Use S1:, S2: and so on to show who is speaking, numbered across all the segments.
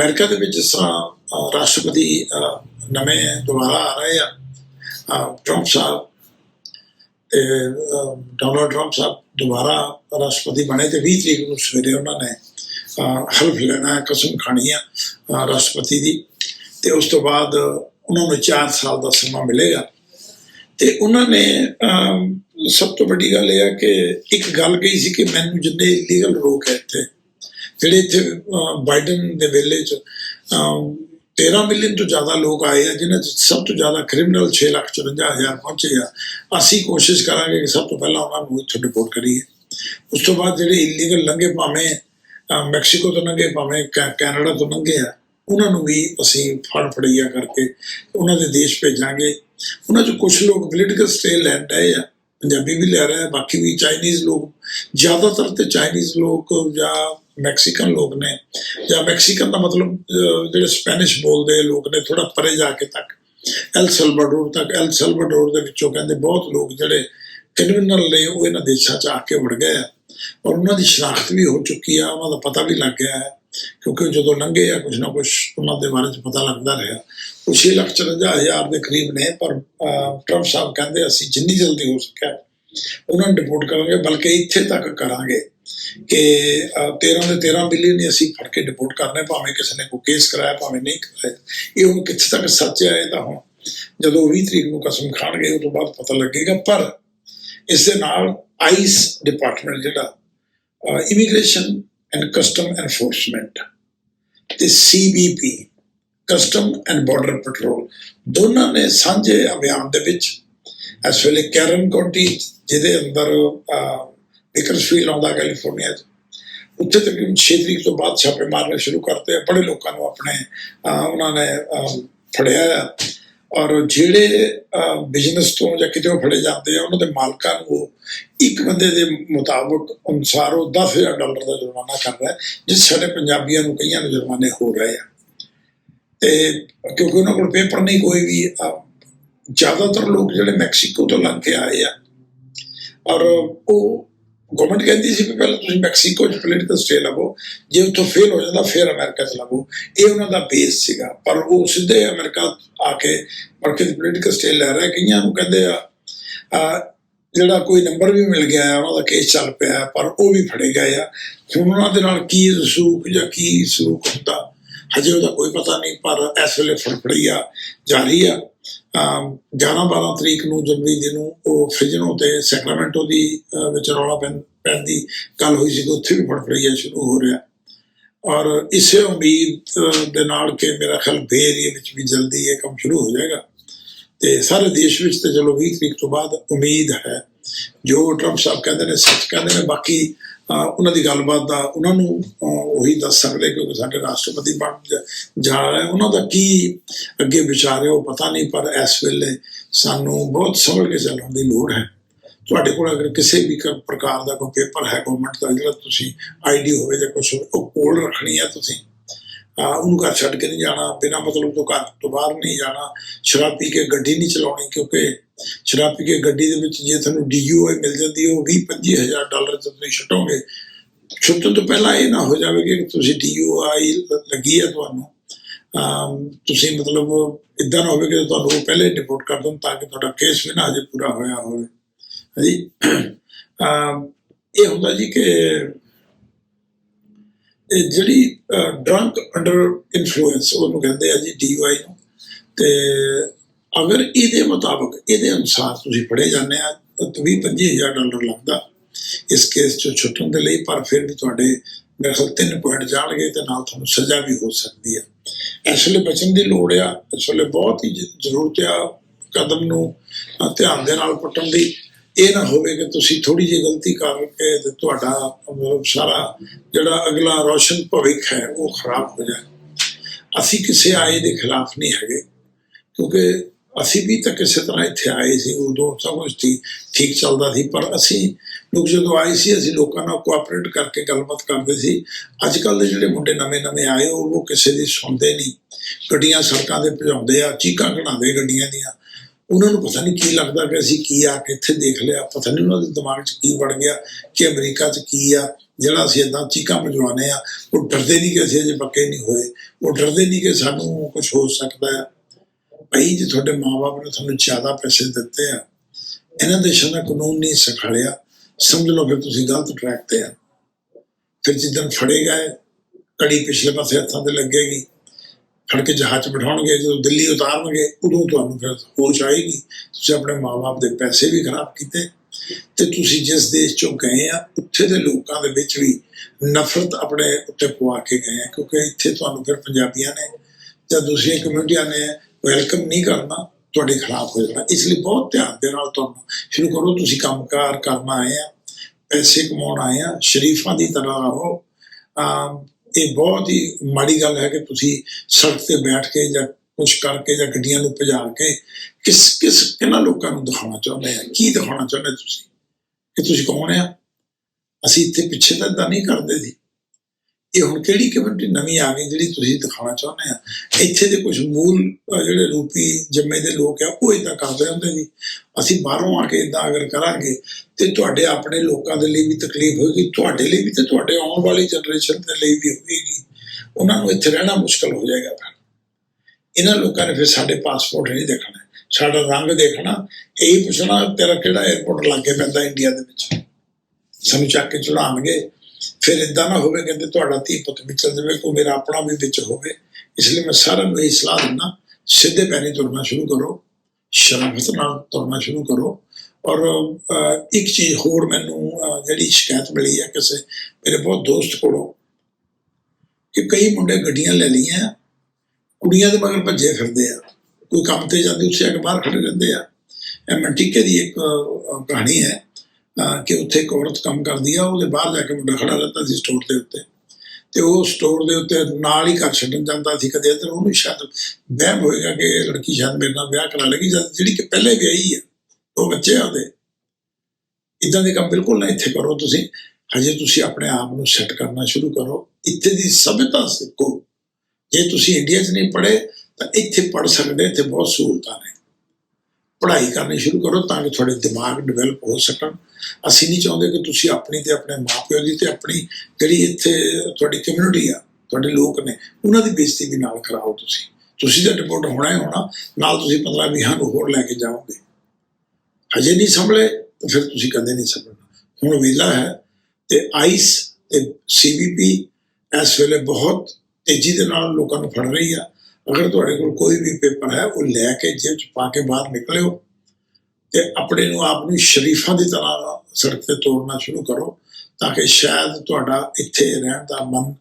S1: America ਦੇ ਵਿੱਚ ਜਿਸ ਤਰ੍ਹਾਂ ਰਾਸ਼ਟਰਪਤੀ ਨਵੇਂ ਦੁਬਾਰਾ ਆ ਰਹੇ ਆ ਟਰੰਪ ਸਾਹਿਬ ਤੇ ਅਹ, ਟਰੰਪ ਸਾਹਿਬ ਦੁਬਾਰਾ ਰਾਸ਼ਟਰਪਤੀ ਬਣੇ ਤੇ 20 ਤਰੀਕ ਨੂੰ ਸਵੇਰੇ ਉਹਨਾਂ ਨੇ ਹਲਫ ਲੈਣਾ ਕਸਮ ਖਾਣੀ ਆ ਰਾਸ਼ਟਰਪਤੀ ਦੀ ਤੇ ਉਸ ਤੋਂ ਬਾਅਦ ਉਹਨਾਂ ਨੂੰ 4 ਸਾਲ ਦਾ ਸਮਾਂ ਮਿਲੇਗਾ। ਤੇ ਉਹਨਾਂ ਨੇ ਸਭ ਤੋਂ ਵੱਡੀ ਗੱਲ ਇਹ ਆ ਕਿ ਇੱਕ ਗੱਲ ਕਹੀ ਸੀ ਕਿ ਮੈਨੂੰ ਜਿੰਨੇ ਲੀਗਲ ਲੋਕ ਹੈ ਇੱਥੇ ਜਿਹੜੇ ਇੱਥੇ ਬਾਈਡਨ ਦੇ ਵੇਲੇ ਚ ਅਮ, 13 ਮਿਲੀਅਨ ਤੋਂ ਜ਼ਿਆਦਾ ਲੋਕ ਆਏ ਆ ਜਿਨ੍ਹਾਂ 'ਚ ਸਭ ਤੋਂ ਜ਼ਿਆਦਾ ਕ੍ਰਿਮੀਨਲ 6 ਲੱਖ 54 ਹਜ਼ਾਰ ਪਹੁੰਚੇ ਆ। ਅਸੀਂ ਕੋਸ਼ਿਸ਼ ਕਰਾਂਗੇ ਕਿ ਸਭ ਤੋਂ ਪਹਿਲਾਂ ਉਹਨਾਂ ਨੂੰ ਇੱਥੋਂ ਡਿਪੋਰਟ ਕਰੀਏ। ਉਸ ਤੋਂ ਬਾਅਦ ਜਿਹੜੇ ਇਲੀਗਲ ਲੰਘੇ ਭਾਵੇਂ ਮੈਕਸੀਕੋ ਤੋਂ ਲੰਘੇ ਭਾਵੇਂ ਕੈ- ਕੈਨੇਡਾ ਤੋਂ ਲੰਘੇ ਆ ਉਹਨਾਂ ਨੂੰ ਵੀ ਅਸੀਂ ਫੜ ਫੜਈਆ ਕਰਕੇ ਉਹਨਾਂ ਦੇ ਦੇਸ਼ ਭੇਜਾਂਗੇ। ਉਹਨਾਂ 'ਚ ਕੁਝ ਲੋਕ ਪੋਲੀਟੀਕਲ ਸਟੇ ਲੈਣ ਡਏ ਆ ਪੰਜਾਬੀ ਵੀ ਲੈ ਰਹੇ ਆ ਬਾਕੀ ਵੀ ਚਾਈਨੀਜ਼ ਲੋਕ ਜ਼ਿਆਦਾਤਰ ਤੇ ਚਾਈਨੀਜ਼ ਲੋਕ ਜਾਂ ਮੈਕਸੀਕਨ ਲੋਕ ਨੇ। ਜਾਂ ਮੈਕਸੀਕਨ ਦਾ ਮਤਲਬ ਜਿਹੜੇ ਸਪੈਨਿਸ਼ ਬੋਲਦੇ ਲੋਕ ਨੇ ਥੋੜਾ ਪਰੇ ਜਾ ਕੇ ਤੱਕ। ਐਲ ਸਲਵਾਡੋਰ ਤੱਕ, ਐਲ ਸਲਵਾਡੋਰ ਦੇ ਵਿੱਚੋਂ ਕਹਿੰਦੇ ਬਹੁਤ ਲੋਕ ਜਿਹੜੇ ਕ੍ਰਿਮੀਨਲ ਨੇ, ਉਹ ਇਹਨਾਂ ਦੇਸ਼ਾਂ 'ਚ ਆ ਕੇ ਵੜ ਗਏ ਆ। ਔਰ ਉਹਨਾਂ ਦੀ ਸ਼ਨਾਖਤ ਵੀ ਹੋ ਚੁੱਕੀ ਆ, ਉਹਨਾਂ ਦਾ ਪਤਾ ਵੀ ਲੱਗ ਗਿਆ ਹੈ। ਕਿਉਂਕਿ ਜਦੋਂ ਲੰਘੇ ਆ ਕੁਝ ਨਾ ਕੁਝ ਉਹਨਾਂ ਦੇ ਬਾਰੇ 'ਚ ਪਤਾ ਲੱਗਦਾ ਰਿਹਾ। ਉਹ ਛੇ ਲੱਖ ਚੁਰੰਜਾ ਹਜ਼ਾਰ ਦੇ ਕਰੀਬ ਨੇ, ਪਰ ਟਰੰਪ ਸਾਹਿਬ ਕਹਿੰਦੇ, ਅਸੀਂ ਜਿੰਨੀ ਜਲਦੀ ਹੋ ਸਕਿਆ, ਉਹਨਾਂ ਨੂੰ ਡਿਪੋਰਟ ਕਰਾਂਗੇ, ਬਲਕਿ ਇੱਥੇ ਤੱਕ ਕਰਾਂਗੇ। ਕਿ 13 ਦੇ 13 ਬਿਲੀਅਨ ਹੀ ਅਸੀਂ ਫੜ ਕੇ ਡਿਪੋਰਟ ਕਰਨੇ ਭਾਵੇਂ ਕਿਸੇ ਨੇ ਕੋਈ ਕੇਸ ਕਰਾਇਆ, ਭਾਵੇਂ ਨਹੀਂ ਕਰਾਇਆ। ਇਹ ਹੁਣ ਕਿੱਥੇ ਤੱਕ ਸੱਚ ਹੈ, ਇਹ ਤਾਂ ਹੁਣ ਜਦੋਂ 20 ਤਰੀਕ ਨੂੰ ਕਸਮ ਖਾਣਗੇ, ਉਹ ਤੋਂ ਬਾਅਦ ਪਤਾ ਲੱਗੇਗਾ। ਪਰ ਇਸ ਦੇ ਨਾਲ ਆਈਸ ਡਿਪਾਰਟਮੈਂਟ ਜਿਹੜਾ ਇਮੀਗ੍ਰੇਸ਼ਨ ਐਂਡ ਕਸਟਮ ਐਨਫੋਰਸਮੈਂਟ ਤੇ CBP customs and border patrol ਦੋਨਾਂ ਨੇ ਸਾਂਝੇ ਅਭਿਆਨ ਦੇ ਵਿੱਚ ਇਸ ਵੇਲੇ ਕੈਰਨ ਕਾਉਂਟੀ ਜਿਹਦੇ ਅੰਦਰ ਬਿਕਰਸਫੀਲ ਆਉਂਦਾ ਕੈਲੀਫੋਰਨੀਆ 'ਚ। ਉੱਥੇ ਤਕਰੀਬਨ 6 ਤਰੀਕ ਤੋਂ ਬਾਅਦ ਛਾਪੇ ਮਾਰਨੇ ਸ਼ੁਰੂ ਕਰਤੇ ਆ, ਬੜੇ ਲੋਕਾਂ ਨੂੰ ਆਪਣੇ ਉਹਨਾਂ ਨੇ ਫੜਿਆ ਆ। ਔਰ ਜਿਹੜੇ ਬਿਜ਼ਨਸ ਤੋਂ ਜਾਂ ਕਿਤੇ ਫੜੇ ਜਾਂਦੇ ਆ, ਉਹਨਾਂ ਦੇ ਮਾਲਕਾਂ ਨੂੰ ਉਹ ਇੱਕ ਬੰਦੇ ਦੇ ਮੁਤਾਬਕ ਅਨੁਸਾਰ ਉਹ 10000 ਡਾਲਰ ਦਾ ਜੁਰਮਾਨਾ ਕਰ ਰਿਹਾ, ਜਿਸ ਸਾਡੇ ਪੰਜਾਬੀਆਂ ਨੂੰ ਕਈਆਂ ਨੂੰ ਜੁਰਮਾਨੇ ਹੋ ਰਹੇ ਆ। ਤੇ ਕਿਉਂਕਿ ਉਹਨਾਂ ਕੋਲ ਪੇਪਰ ਨਹੀਂ ਕੋਈ ਵੀ ਜ਼ਿਆਦਾਤਰ ਲੋਕ ਜਿਹੜੇ ਮੈਕਸੀਕੋ ਤੋਂ ਲੰਘ ਕੇ ਆਏ ਆ। ਔਰ ਉਹ ਗਵਰਨਮੈਂਟ ਕਹਿੰਦੀ ਸੀ ਵੀ ਪਹਿਲਾਂ ਤੁਸੀਂ ਮੈਕਸੀਕੋ ਚ ਪੋਲੀਟੀਕਲ ਸਟੇ ਲਵੋ ਜੇ ਉੱਥੋਂ ਫੇਲ ਹੋ ਜਾਂਦਾ, ਫਿਰ ਅਮਰੀਕਾ ਚ ਲਵੋ ਇਹ ਉਹਨਾਂ ਦਾ ਬੇਸ ਸੀਗਾ। ਪਰ ਉਹ ਸਿੱਧੇ ਅਮਰੀਕਾ ਆ ਕੇ ਮਰਕੇ ਦੀ ਪੋਲੀਟੀਕਲ ਸਟੇ ਲੈ ਰਹੇ। ਕਈਆਂ ਨੂੰ ਕਹਿੰਦੇ ਆ ਜਿਹੜਾ ਕੋਈ ਨੰਬਰ ਵੀ ਮਿਲ ਗਿਆ ਉਹਨਾਂ ਦਾ ਕੇਸ ਚੱਲ ਪਿਆ ਪਰ ਉਹ ਵੀ ਫੜੇ ਗਏ ਆ। ਹੁਣ ਉਹਨਾਂ ਦੇ ਨਾਲ ਕੀ ਰਸੂਖ ਜਾਂ ਕੀ ਸਲੂਕ ਹੁੰਦਾ, ਹਜੇ ਉਹਦਾ ਕੋਈ ਪਤਾ ਨਹੀਂ, ਪਰ ਇਸ ਵੇਲੇ ਫੜਫੜੀਆ ਜਾਰੀ ਆ। ਅਮ 11 12 ਤਰੀਕ ਨੂੰ ਜਨਵਰੀ ਦੇ ਨੂੰ ਉਹ ਫਿਜਨੋ ਤੇ ਸੈਕਰਾਮੈਂਟੋ ਦੀ ਵਿੱਚ ਰੌਲਾ ਪੈਣ ਪੈਣ ਦੀ ਗੱਲ ਹੋਈ ਸੀ ਉੱਥੇ ਵੀ ਫੜਫੜੀਆ ਸ਼ੁਰੂ ਹੋ ਰਿਹਾ ਔਰ ਇਸੇ ਉਮੀਦ ਦੇ ਨਾਲ ਕਿ ਮੇਰਾ ਖਿਆਲ ਬੇ ਏਰੀਏ ਵਿੱਚ ਵੀ ਜਲਦੀ ਇਹ ਕੰਮ ਸ਼ੁਰੂ ਹੋ ਜਾਏਗਾ। ਤੇ ਸਾਰੇ ਦੇਸ਼ ਵਿੱਚ ਤੇ ਚਲੋ 20 ਤਰੀਕ ਤੋਂ ਬਾਅਦ ਉਮੀਦ ਹੈ ਜੋ ਟਰੰਪ ਸਾਹਿਬ ਕਹਿੰਦੇ ਨੇ, ਸੱਚ ਕਹਿੰਦੇ ਨੇ, ਬਾਕੀ ਉਹਨਾਂ ਦੀ ਗੱਲਬਾਤ ਦਾ ਉਹਨਾਂ ਨੂੰ ਉਹੀ ਦੱਸ ਸਕਦੇ ਕਿਉਂਕਿ ਸਾਡੇ ਰਾਸ਼ਟਰਪਤੀ ਬਣ ਜਾ ਰਹੇ ਉਹਨਾਂ ਦਾ ਕੀ ਅੱਗੇ ਵਿਚਾਰ ਹੈ, ਉਹ ਪਤਾ ਨਹੀਂ, ਪਰ ਇਸ ਵੇਲੇ ਸਾਨੂੰ ਬਹੁਤ ਸੰਭਲ ਕੇ ਚੱਲਣ ਦੀ ਲੋੜ ਹੈ। ਤੁਹਾਡੇ ਕੋਲ ਅਗਰ ਕਿਸੇ ਵੀ ਕ- ਪ੍ਰਕਾਰ ਦਾ ਕੋਈ ਪੇਪਰ ਹੈ ਗਵਰਨਮੈਂਟ ਦਾ, ਜਿਹੜਾ ਤੁਸੀਂ ਆਈਡੀ ਹੋਵੇ ਜਾਂ ਕੁਝ ਉਹ ਕੋਲ ਰੱਖਣੀ ਹੈ ਤੁਸੀਂ। ਉਹਨੂੰ ਘਰ ਛੱਡ ਕੇ ਨਹੀਂ ਜਾਣਾ, ਬਿਨਾਂ ਮਤਲਬ ਤੋਂ ਘਰ ਤੋਂ ਬਾਹਰ ਨਹੀਂ ਜਾਣਾ। ਸ਼ਰਾਬ ਪੀ ਕੇ ਗੱਡੀ ਨਹੀਂ ਚਲਾਉਣੀ ਕਿਉਂਕਿ ਸ਼ਰਾਬ ਪੀ ਕੇ ਗੱਡੀ ਦੇ ਵਿੱਚ ਜੇ ਤੁਹਾਨੂੰ ਡੀਯੂਆਈ ਮਿਲ ਜਾਂਦੀ ਹੈ, ਉਹ 20 25000 ਡਾਲਰ ਤੇ ਤੁਸੀਂ ਛੁੱਟੋਗੇ ਛੁੱਟਣ ਤੋਂ ਪਹਿਲਾਂ ਇਹ ਨਾ ਹੋ ਜਾਵੇ ਕਿ ਤੁਸੀਂ ਡੀਯੂਆਈ ਲੱਗੀ ਹੈ ਤੁਹਾਨੂੰ। ਤੁਸੀਂ ਮਤਲਬ ਇਦਾਂ ਨਾ ਹੋਵੇ ਕਿ ਤੁਹਾਨੂੰ ਉਹ ਪਹਿਲੇ ਡਿਪੋਰਟ ਕਰ ਦੇਣ ਤਾਂ ਕਿ ਤੁਹਾਡਾ ਕੇਸ ਵੀ ਨਾ ਅਜੇ ਪੂਰਾ ਹੋਇਆ ਹੋਵੇ। ਹਾਂਜੀ। ਇਹ ਹੁੰਦਾ ਜੀ ਕਿ ਇਹ ਜਿਹੜੀ ਡਰੰਕ ਅੰਡਰ ਇਨਫਲੂਐਂਸ ਉਹਨੂੰ ਕਹਿੰਦੇ ਆ ਜੀ ਡੀਵਾਈ ਨੂੰ। ਤੇ ਅਗਰ ਇਹਦੇ ਮੁਤਾਬਕ, ਇਹਦੇ ਅਨੁਸਾਰ ਤੁਸੀਂ ਫੜੇ ਜਾਂਦੇ ਆ, ਤਾਂ 20 25000 ਡਾਲਰ ਲੱਗਦਾ ਇਸ ਕੇਸ ਚੋਂ ਛੁੱਟਣ ਦੇ ਲਈ, ਪਰ ਫਿਰ ਵੀ ਤੁਹਾਡੇ ਮੇਰੇ ਖਿਆਲ ਤਿੰਨ ਪੁਆਇੰਟ ਜਾਣਗੇ ਤੇ ਨਾਲ ਤੁਹਾਨੂੰ ਸਜ਼ਾ ਵੀ ਹੋ ਸਕਦੀ ਆ। ਇਸ ਵੇਲੇ ਬਚਣ ਦੀ ਲੋੜ ਆ, ਇਸ ਵੇਲੇ ਬਹੁਤ ਹੀ ਜ਼ਰੂਰਤ ਆ ਕਦਮ ਨੂੰ ਧਿਆਨ ਦੇ ਨਾਲ ਪੁੱਟਣ ਦੀ। ਇਹ ਨਾ ਹੋਵੇ ਕਿ ਤੁਸੀਂ ਥੋੜੀ ਜਿਹੀ ਗਲਤੀ ਕਰਕੇ ਤੇ ਤੁਹਾਡਾ ਮਤਲਬ ਸਾਰਾ ਜਿਹੜਾ ਅਗਲਾ ਰੋਸ਼ਨ ਭਵਿੱਖ ਹੈ, ਉਹ ਖਰਾਬ ਹੋ ਜਾਏ। ਅਸੀਂ ਕਿਸੇ ਆਏ ਦੇ ਖਿਲਾਫ ਨਹੀਂ ਹੈਗੇ, ਕਿਉਂਕਿ ਅਸੀਂ ਵੀ ਤਾਂ ਕਿਸੇ ਤਰ੍ਹਾਂ ਇੱਥੇ ਆਏ ਸੀ, ਉਦੋਂ ਸਭ ਕੁਝ ਠੀਕ ਠੀਕ ਚੱਲਦਾ ਸੀ, ਪਰ ਅਸੀਂ ਲੋਕ ਜਦੋਂ ਆਏ ਸੀ, ਅਸੀਂ ਲੋਕਾਂ ਨਾਲ ਕੋਆਪਰੇਟ ਕਰਕੇ ਗੱਲਬਾਤ ਕਰਦੇ ਸੀ। ਅੱਜ ਕੱਲ ਦੇ ਜਿਹੜੇ ਮੁੰਡੇ ਨਵੇਂ ਨਵੇਂ ਆਏ, ਉਹ ਕਿਸੇ ਦੀ ਸੁਣਦੇ ਨਹੀਂ। ਗੱਡੀਆਂ ਸੜਕਾਂ ਤੇ ਭਜਾਉਂਦੇ ਆ, ਚੀਕਾਂ ਘੜਾਉਂਦੇ ਗੱਡੀਆਂ ਦੀਆਂ। ਉਹਨਾਂ ਨੂੰ ਪਤਾ ਨਹੀਂ ਕੀ ਲੱਗਦਾ ਕਿ ਅਸੀਂ ਕੀ ਆ, ਕਿੱਥੇ ਦੇਖ ਲਿਆ, ਪਤਾ ਨਹੀਂ ਉਹਨਾਂ ਦੇ ਦਿਮਾਗ 'ਚ ਕੀ ਵੜ ਗਿਆ, ਕਿ ਅਮਰੀਕਾ 'ਚ ਕੀ ਆ, ਜਿਹੜਾ ਅਸੀਂ ਇਦਾਂ ਚੀਕਾਂ ਮਜਵਾਨੇ ਆ, ਉਹ ਡਰਦੇ ਨਹੀਂ ਕਿ ਅਸੀਂ ਅਜੇ ਪੱਕੇ ਨਹੀਂ ਹੋਏ, ਉਹ ਡਰਦੇ ਨਹੀਂ ਕਿ ਸਾਨੂੰ ਕੁਝ ਹੋ ਸਕਦਾ ਹੈ। ਭਾਈ ਜੇ ਤੁਹਾਡੇ ਮਾਪੇ ਨੇ ਤੁਹਾਨੂੰ ਜ਼ਿਆਦਾ ਪੈਸੇ ਦਿੱਤੇ ਆ, ਇਹਨਾਂ ਦੇਸ਼ਾਂ ਦਾ ਕਾਨੂੰਨ ਨਹੀਂ ਸਿਖਾਲਿਆ ਸਮਝ ਲਓ ਫਿਰ ਤੁਸੀਂ ਗਲਤ ਟਰੈਕ ਤੇ ਆ। ਫਿਰ ਜਿੱਦਣ ਫੜੇ ਗਏ, ਕੜੀ ਪਿਛਲੇ ਪਾਸੇ ਹੱਥਾਂ ਤੇ ਲੱਗੇਗੀ। ਫੜ ਕੇ ਜਹਾਜ਼ 'ਚ ਬਿਠਾਉਣਗੇ, ਜਦੋਂ ਦਿੱਲੀ ਉਤਾਰਨਗੇ, ਉਦੋਂ ਤੁਹਾਨੂੰ ਫਿਰ ਹੋਸ਼ ਆਏਗੀ। ਤੁਸੀਂ ਆਪਣੇ ਮਾਪੇ ਦੇ ਪੈਸੇ ਵੀ ਖਰਾਬ ਕੀਤੇ ਤੇ ਤੁਸੀਂ ਜਿਸ ਦੇਸ਼ ਚੋਂ ਗਏ ਆ, ਉੱਥੇ ਦੇ ਲੋਕਾਂ ਦੇ ਵਿੱਚ ਵੀ ਨਫ਼ਰਤ ਆਪਣੇ ਉੱਤੇ ਪਵਾ ਕੇ ਗਏ ਆ, ਕਿਉਂਕਿ ਇੱਥੇ ਤੁਹਾਨੂੰ ਫਿਰ ਪੰਜਾਬੀਆਂ ਨੇ ਜਾਂ ਦੂਸਰੀਆਂ ਕਮਿਊਨਿਟੀਆਂ ਨੇ ਵੈਲਕਮ ਨਹੀਂ ਕਰਨਾ, ਤੁਹਾਡੇ ਖਿਲਾਫ ਹੋ ਜਾਣਾ। ਇਸ ਲਈ ਬਹੁਤ ਧਿਆਨ ਦੇ ਨਾਲ ਤੁਹਾਨੂੰ ਸ਼ੁਰੂ ਕਰੋ, ਤੁਸੀਂ ਕੰਮਕਾਰ ਕਰਨਾ ਆਏ ਆ, ਪੈਸੇ ਕਮਾਉਣ ਆਏ ਆ, ਸ਼ਰੀਫਾਂ ਦੀ ਤਰ੍ਹਾਂ ਰਹੋ। ਇਹ ਬਹੁਤ ਹੀ ਮਾੜੀ ਗੱਲ ਹੈ ਕਿ ਤੁਸੀਂ ਸੜਕ ਤੇ ਬੈਠ ਕੇ ਜਾਂ ਕੁਝ ਕਰਕੇ ਜਾਂ ਗੱਡੀਆਂ ਨੂੰ ਭਜਾ ਕੇ ਕਿਸ ਕਿਸ, ਕਿਹਨਾਂ ਲੋਕਾਂ ਨੂੰ ਦਿਖਾਉਣਾ ਚਾਹੁੰਦੇ ਆ? ਕੀ ਦਿਖਾਉਣਾ ਚਾਹੁੰਦੇ ਤੁਸੀਂ? ਕਿ ਤੁਸੀਂ ਕੌਣ ਆ? ਅਸੀਂ ਇੱਥੇ ਪਿੱਛੇ ਤਾਂ ਏਦਾਂ ਨਹੀਂ ਕਰਦੇ ਸੀ। ਇਹ ਹੁਣ ਕਿਹੜੀ ਕਮਿਊਨਿਟੀ ਨਵੀਂ ਆ ਗਈ ਜਿਹੜੀ ਤੁਸੀਂ ਦਿਖਾਉਣਾ ਚਾਹੁੰਦੇ ਆ? ਇੱਥੇ ਦੇ ਕੁਝ ਮੂਲ ਜਿਹੜੇ ਰੂਪੀ ਜੰਮੇ ਦੇ ਲੋਕ ਆ, ਉਹ ਇਦਾਂ ਕਰਦੇ ਹੁੰਦੇ ਜੀ। ਅਸੀਂ ਬਾਹਰੋਂ ਆ ਕੇ ਇਦਾਂ ਅਗਰ ਕਰਾਂਗੇ ਤੇ ਤੁਹਾਡੇ ਆਪਣੇ ਲੋਕਾਂ ਦੇ ਲਈ ਵੀ ਤਕਲੀਫ ਹੋਏਗੀ, ਤੁਹਾਡੇ ਲਈ ਵੀ ਤੇ ਤੁਹਾਡੇ ਆਉਣ ਵਾਲੀ ਜਨਰੇਸ਼ਨ ਦੇ ਲਈ ਵੀ ਹੋਏਗੀ। ਉਹਨਾਂ ਨੂੰ ਇੱਥੇ ਰਹਿਣਾ ਮੁਸ਼ਕਲ ਹੋ ਜਾਏਗਾ ਫਿਰ। ਇਹਨਾਂ ਲੋਕਾਂ ਨੇ ਫਿਰ ਸਾਡੇ ਪਾਸਪੋਰਟ ਨਹੀਂ ਦੇਖਣਾ, ਸਾਡਾ ਰੰਗ ਦੇਖਣਾ, ਇਹੀ ਪੁੱਛਣਾ ਤੇਰਾ ਕਿਹੜਾ 에어ਪੋਰਟ ਲੱਗੇ ਪੈਂਦਾ ਇੰਡੀਆ ਦੇ ਵਿੱਚ। ਸਾਨੂੰ ਚੱਕ ਕੇ ਚੜਾਉਣਗੇ ਫਿਰ ਇਦਾਂ ਨਾ ਹੋਵੇ, ਕਹਿੰਦੇ ਤੁਹਾਡਾ ਧੀ ਪੁੱਤ ਵਿੱਚ ਚੱਲ ਜਾਵੇ ਕੋਈ ਮੇਰਾ ਆਪਣਾ ਵੀ ਵਿੱਚ ਹੋਵੇ। ਇਸ ਲਈ ਮੈਂ ਸਾਰਿਆਂ ਨੂੰ ਇਹ ਸਲਾਹ ਦਿੰਦਾ, ਸਿੱਧੇ ਪੈਰੀ ਤੁਰਨਾ ਸ਼ੁਰੂ ਕਰੋ, ਸ਼ਰਾਫਤ ਨਾਲ ਤੁਰਨਾ ਸ਼ੁਰੂ ਕਰੋ। ਔਰ ਇੱਕ ਚੀਜ਼ ਹੋਰ ਮੈਨੂੰ ਜਿਹੜੀ ਸ਼ਿਕਾਇਤ ਮਿਲੀ ਹੈ ਕਿਸੇ ਮੇਰੇ ਬਹੁਤ ਦੋਸਤ ਕੋਲੋਂ, ਕਿ ਕਈ ਮੁੰਡੇ ਗੱਡੀਆਂ ਲੈ ਲਈਆਂ, ਕੁੜੀਆਂ ਦੇ ਮਗਰ ਭੱਜੇ ਫਿਰਦੇ ਆ। ਕੋਈ ਕੰਮ ਤੇ ਜਾਂਦੇ ਉੱਥੇ ਆ ਕੇ ਬਾਹਰ ਖੜੇ ਰਹਿੰਦੇ ਆ। ਇਹ ਮੰਟੀਕੇ ਦੀ ਇੱਕ ਕਹਾਣੀ ਹੈ। ਕਿ ਉੱਥੇ ਇੱਕ ਔਰਤ ਕੰਮ ਕਰਦੀ ਆ, ਉਹਦੇ ਬਾਹਰ ਜਾ ਕੇ ਮੁੰਡਾ ਖੜਾ ਰਹਿੰਦਾ ਸੀ ਸਟੋਰ ਦੇ ਉੱਤੇ। ਤੇ ਉਹ ਸਟੋਰ ਦੇ ਉੱਤੇ ਨਾਲ ਹੀ ਘਰ ਛੱਡਣ ਜਾਂਦਾ ਸੀ ਕਦੇ ਇੱਧਰ ਉਹਨੂੰ ਸ਼ਾਇਦ ਵਹਿਮ ਹੋਏਗਾ ਕਿ ਇਹ ਲੜਕੀ ਸ਼ਾਇਦ ਮੇਰੇ ਨਾਲ ਵਿਆਹ ਕਰਾ ਲੇਗੀ ਜਿਹੜੀ ਕਿ ਪਹਿਲੇ ਵਿਆਹੀ ਹੈ ਉਹ ਬੱਚੇ ਆ ਉਹਦੇ। ਇਦਾਂ ਦੇ ਕੰਮ ਬਿਲਕੁਲ ਨਾ ਇੱਥੇ ਕਰੋ ਤੁਸੀਂ। ਹਜੇ ਤੁਸੀਂ ਆਪਣੇ ਆਪ ਨੂੰ ਸੈੱਟ ਕਰਨਾ ਸ਼ੁਰੂ ਕਰੋ। ਇੱਥੇ ਦੀ ਸਭਿਅਤਾ ਸਿੱਖੋ। ਜੇ ਤੁਸੀਂ ਇੰਡੀਆ 'ਚ ਨਹੀਂ ਪੜ੍ਹੇ, ਤਾਂ ਇੱਥੇ ਪੜ੍ਹ ਸਕਦੇ, ਇੱਥੇ ਬਹੁਤ ਸਹੂਲਤਾਂ ਨੇ। ਪੜ੍ਹਾਈ ਕਰਨੀ ਸ਼ੁਰੂ ਕਰੋ ਤਾਂ ਕਿ ਤੁਹਾਡੇ ਦਿਮਾਗ ਡਿਵੈਲਪ ਹੋ ਸਕਣ। ਅਸੀਂ ਨਹੀਂ ਚਾਹੁੰਦੇ ਕਿ ਤੁਸੀਂ ਆਪਣੀ ਤੇ ਆਪਣੇ ਮਾਪਿਓ ਦੀ ਤੇ ਆਪਣੀ ਜਿਹੜੀ ਇੱਥੇ ਤੁਹਾਡੀ ਕਮਿਊਨਿਟੀ ਆ, ਤੁਹਾਡੇ ਲੋਕ ਨੇ, ਉਹਨਾਂ ਦੀ ਬੇਇੱਜ਼ਤੀ ਵੀ ਨਾਲ ਕਰਾਓ ਤੁਸੀਂ। ਤੁਸੀਂ ਤਾਂ ਡਿਪੋਰਟ ਹੋਣਾ ਹੀ ਹੋਣਾ, ਨਾਲ ਤੁਸੀਂ 15 20 ਨੂੰ ਹੋਰ ਲੈ ਕੇ ਜਾਓਗੇ। ਹਜੇ ਨਹੀਂ ਸੰਭਲੇ ਤਾਂ ਫਿਰ ਤੁਸੀਂ ਕਦੇ ਨਹੀਂ ਸੰਭਲਣਾ। ਹੁਣ ਵੇਲਾ ਹੈ ਤੇ ਆਈਸ ਤੇ ਸੀਬੀਪੀ ਇਸ ਵੇਲੇ ਬਹੁਤ ਤੇਜ਼ੀ ਦੇ ਨਾਲ ਲੋਕਾਂ ਨੂੰ ਫੜ ਰਹੀ ਆ। ਅਗਰ ਤੁਹਾਡੇ ਕੋਲ ਕੋਈ ਵੀ ਪੇਪਰ ਹੈ, ਉਹ ਲੈ ਕੇ ਜੇਬ ਚ ਪਾ ਕੇ ਬਾਹਰ ਨਿਕਲਿਓ ਤੇ ਆਪਣੇ ਨੂੰ ਆਪ ਨੂੰ ਸ਼ਰੀਫਾਂ ਦੀ ਤਰ੍ਹਾਂ ਸੜਕ ਤੇ ਤੋੜਨਾ ਸ਼ੁਰੂ ਕਰੋ ਤਾਂ ਕਿ ਸ਼ਾਇਦ ਤੁਹਾਡਾ ਇੱਥੇ ਰਹਿਣ ਦਾ ਮਨ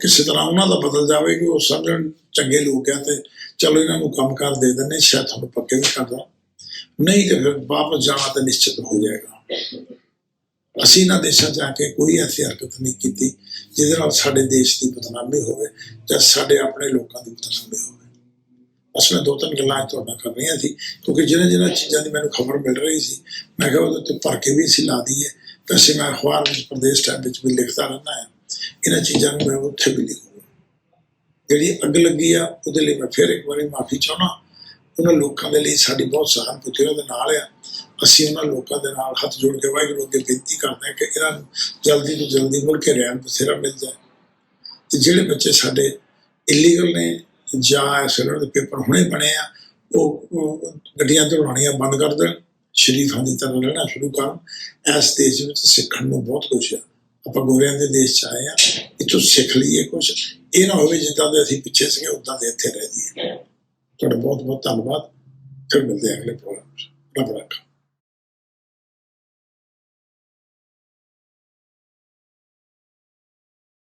S1: ਕਿਸੇ ਤਰ੍ਹਾਂ ਉਹਨਾਂ ਦਾ ਬਦਲ ਜਾਵੇ ਕਿ ਉਹ ਸਮਝਣ ਚੰਗੇ ਲੋਕ ਆ ਤੇ ਚਲੋ ਇਹਨਾਂ ਨੂੰ ਕੰਮ ਕਰ ਦੇ ਦਿੰਦੇ, ਸ਼ਾਇਦ ਤੁਹਾਨੂੰ ਪੱਕੇ ਵੀ ਕਰਦਾ ਨਹੀਂ ਤੇ ਫਿਰ ਵਾਪਸ ਜਾਣਾ ਤਾਂ ਨਿਸ਼ਚਿਤ ਹੋ ਜਾਏਗਾ। ਅਸੀਂ ਇਹਨਾਂ ਦੇਸ਼ਾਂ 'ਚ ਆ ਕੇ ਕੋਈ ਐਸੀ ਹਰਕਤ ਨਹੀਂ ਕੀਤੀ ਜਿਹਦੇ ਨਾਲ ਸਾਡੇ ਦੇਸ਼ ਦੀ ਬਦਨਾਮੀ ਹੋਵੇ ਜਾਂ ਸਾਡੇ ਆਪਣੇ ਲੋਕਾਂ ਦੀ ਬਦਨਾਮੀ ਹੋਵੇ। ਬਸ ਮੈਂ ਦੋ ਤਿੰਨ ਗੱਲਾਂ ਅੱਜ ਤੁਹਾਡਾ ਕਰ ਰਹੀਆਂ ਸੀ, ਕਿਉਂਕਿ ਜਿਹਨਾਂ ਜਿਹਨਾਂ ਚੀਜ਼ਾਂ ਦੀ ਮੈਨੂੰ ਖਬਰ ਮਿਲ ਰਹੀ ਸੀ, ਮੈਂ ਕਿਹਾ ਉਹਦੇ ਉੱਤੇ ਭਰ ਕੇ ਵੀ ਅਸੀਂ ਲਾ ਦਈਏ। ਵੈਸੇ ਮੈਂ ਅਖਬਾਰ ਵਿੱਚ, ਪ੍ਰਦੇਸ਼ ਟਾਈਮ ਵਿੱਚ ਵੀ ਲਿਖਦਾ ਰਹਿੰਦਾ ਹਾਂ। ਇਹਨਾਂ ਚੀਜ਼ਾਂ ਨੂੰ ਮੈਂ ਉੱਥੇ ਵੀ ਲਿਖੂੰਗਾ। ਜਿਹੜੀ ਅੱਗ ਲੱਗੀ ਆ, ਉਹਦੇ ਲਈ ਮੈਂ ਫਿਰ ਇੱਕ ਵਾਰੀ ਮਾਫੀ ਚਾਹਣਾ ਉਹਨਾਂ ਲੋਕਾਂ ਦੇ ਲਈ ਸਾਡੀ ਬਹੁਤ ਸਹਾਨੁਭੂਤੀ ਉਹਨਾਂ ਦੇ ਨਾਲ ਆ। ਅਸੀਂ ਉਹਨਾਂ ਲੋਕਾਂ ਦੇ ਨਾਲ ਹੱਥ ਜੋੜ ਕੇ ਵਾਹਿਗੁਰੂ ਅੱਗੇ ਬੇਨਤੀ ਕਰਦੇ ਹਾਂ ਕਿ ਇਹਨਾਂ ਨੂੰ ਜਲਦੀ ਤੋਂ ਜਲਦੀ ਮੁੜ ਕੇ ਰਹਿਣ ਬਸੇਰਾ ਮਿਲ ਜਾਏ। ਤੇ ਜਿਹੜੇ ਬੱਚੇ ਸਾਡੇ ਇਲੀਗਲ ਨੇ ਜਾਂ ਇਸ ਵੇਲੇ ਦੇ ਪੇਪਰ ਹੁਣੇ ਬਣੇ ਆ, ਉਹ ਉਹ ਗੱਡੀਆਂ ਧੁਲਾਉਣੀਆਂ ਬੰਦ ਕਰ ਦੇਣ, ਸ਼ਰੀਫਾਂ ਦੀ ਤਰ੍ਹਾਂ ਰਹਿਣਾ ਸ਼ੁਰੂ ਕਰਨ। ਇਸ ਦੇਸ਼ ਵਿੱਚ ਸਿੱਖਣ ਨੂੰ ਬਹੁਤ ਕੁਝ ਆ। ਆਪਾਂ ਗੋਰਿਆਂ ਦੇ ਦੇਸ਼ ਚ ਆਏ ਆ, ਇੱਥੋਂ ਸਿੱਖ ਲਈਏ ਕੁਝ ਇਹ ਨਾ ਹੋਵੇ ਜਿੱਦਾਂ ਦੇ ਅਸੀਂ ਪਿੱਛੇ ਸੀਗੇ, ਉਦਾਂ ਦੇ ਇੱਥੇ ਰਹਿ ਜਾਈਏ। ਤੁਹਾਡਾ ਬਹੁਤ ਬਹੁਤ ਧੰਨਵਾਦ। ਫਿਰ ਮਿਲਦੇ ਹਾਂ ਅਗਲੇ ਪ੍ਰੋਗਰਾਮ 'ਚ। ਰੱਬ ਰੱਖਾ।